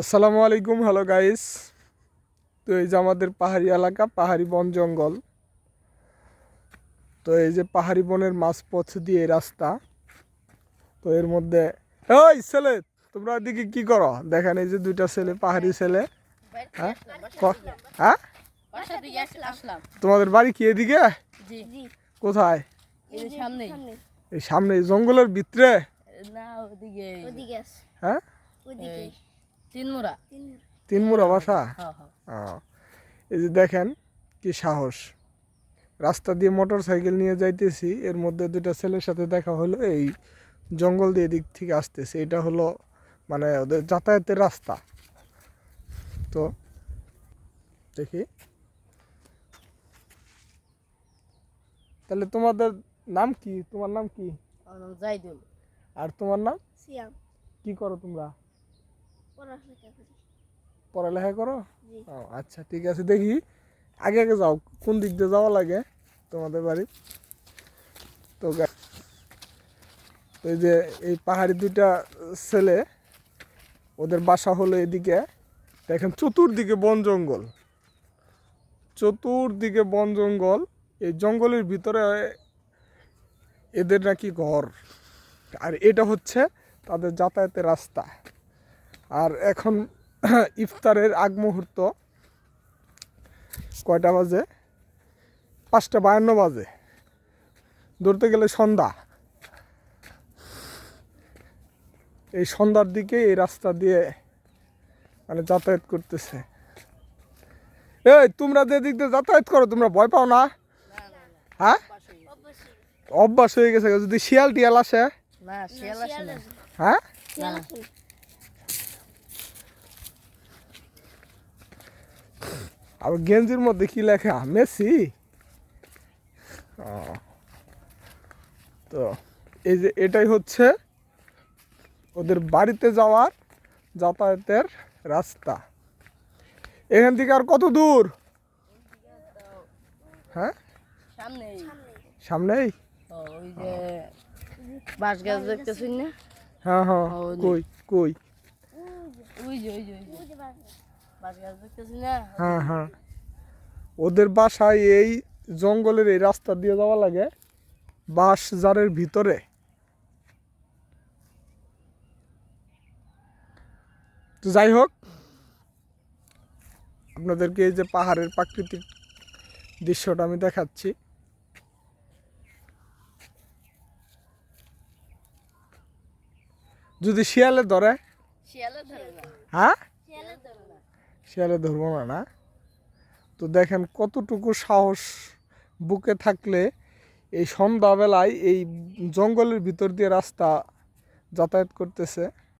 আসসালামু আলাইকুম hello guys. তো এই যে আমাদের পাহাড়ি এলাকা পাহাড়ি বন জঙ্গল। তো এই যে পাহাড়ি বনের মাঝপথ দিয়ে এই রাস্তা। তো এর মধ্যে ওই ছেলে তোমরা এদিকে কি করো? দেখেন এই যে দুইটা ছেলে পাহাড়ি ছেলে। হ্যাঁ? হ্যাঁ? তোমাদের বাড়ি কি এদিকে? কোথায়? এই সামনে এই সামনে জঙ্গলের ভিতরে? হ্যাঁ? তিনমুরা তিনমুরা বাসা? হ্যাঁ হ্যাঁ। এই যে দেখেন কি সাহস। রাস্তা দিয়ে মোটর সাইকেল নিয়ে যাইতেছি এর মধ্যে দুটো ছেলের সাথে দেখা হলো এই জঙ্গল দিয়ে দিক থেকে আসতেছে। এটা হলো মানে ওদের যাতায়াতের রাস্তা। তো দেখি। তাহলে তোমাদের নাম কি? তোমার নাম কি? জাইদুল। আর তোমার নাম? সিয়াম। কি করো তোমরা? পড়ালেখা করি। করো? ও আচ্ছা ঠিক আছে দেখি। আগে আগে যাও কোন দিক দিয়ে যাওয়া লাগে তোমাদের বাড়ি? তো তো এই যে এই পাহাড়ি দুইটা ছেলে ওদের বাসা হলো এদিকে। দেখেন চতুর্দিকে বন জঙ্গল। চতুর্দিকে বন জঙ্গল। এই জঙ্গলের ভিতরে এদের নাকি ঘর। আর এটা হচ্ছে তাদের যাতায়াতের রাস্তা। আর এখন ইফতারের আগ মুহূর্ত কয়টা বাজে? পাঁচটা বায়ান্ন বাজে। ধরতে গেলে সন্ধ্যা। এই সন্ধ্যার দিকে এই রাস্তা দিয়ে মানে যাতায়াত করতেছে। এই তোমরা যে দিক দিয়ে যাতায়াত করো তোমরা ভয় পাও না? হ্যাঁ? অভ্যাস হয়ে গেছে। যদি শিয়াল টিয়াল আসে? শিয়াল আসে হ্যাঁ? আবার গেঞ্জির মধ্যে কি লেখা? মেসি। তো এই যে এটাই হচ্ছে ওদের বাড়িতে যাওয়ার যাতায়াতের রাস্তা। এখান থেকে আর কত দূর? হ্যাঁ? সামনে সামনেই? বাঁশ গাছ দেখতেছেন না? হ্যাঁ হ্যাঁ। কই কই? হ্যাঁ হ্যাঁ। ওদের বাসায় এই জঙ্গলের এই রাস্তা দিয়ে যাওয়া লাগে বাঁশ জারের ভিতরে। তো যাই হোক আপনাদেরকে এই যে পাহাড়ের প্রাকৃতিক দৃশ্যটা আমি দেখাচ্ছি। যদি শিয়ালে ধরে? শিয়ালে ধরে হ্যাঁ? শিয়ালে ধরবো না না। তো দেখেন কতটুকু সাহস বুকে থাকলে এই সন্ধ্যাবেলায় এই জঙ্গলের ভিতর দিয়ে রাস্তা যাতায়াত করতেছে।